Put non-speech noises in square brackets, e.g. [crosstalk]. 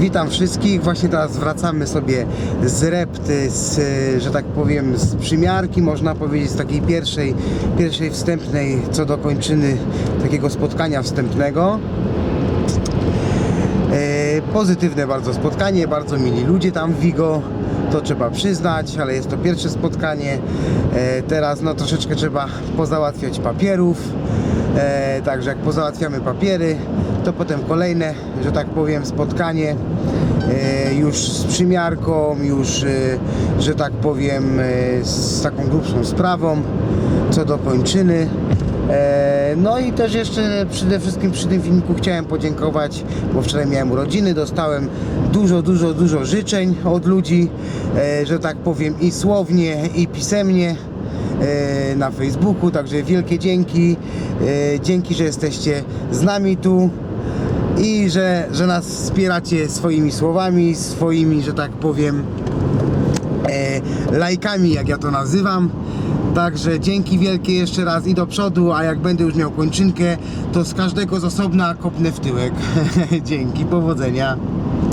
Witam wszystkich. Właśnie teraz wracamy sobie z repty, z, że tak powiem, z przymiarki, można powiedzieć, z takiej pierwszej, pierwszej wstępnej, co do kończyny takiego spotkania wstępnego. E, Pozytywne bardzo spotkanie, bardzo mili ludzie tam w Vigo, to trzeba przyznać, ale jest to pierwsze spotkanie. E, Teraz no troszeczkę trzeba pozałatwiać papierów. E, Także jak pozałatwiamy papiery, to potem kolejne, że tak powiem, spotkanie e, już z przymiarką, już, e, że tak powiem, e, z taką grubszą sprawą, co do kończyny. No i też jeszcze przede wszystkim przy tym filmiku chciałem podziękować, bo wczoraj miałem urodziny, dostałem dużo, dużo, dużo życzeń od ludzi, że tak powiem i słownie, i pisemnie na Facebooku, także wielkie dzięki, dzięki, że jesteście z nami tu i że, że nas wspieracie swoimi słowami, swoimi, że tak powiem, e, lajkami, jak ja to nazywam. Także dzięki wielkie jeszcze raz i do przodu, a jak będę już miał kończynkę, to z każdego z osobna kopnę w tyłek. [laughs] dzięki, powodzenia.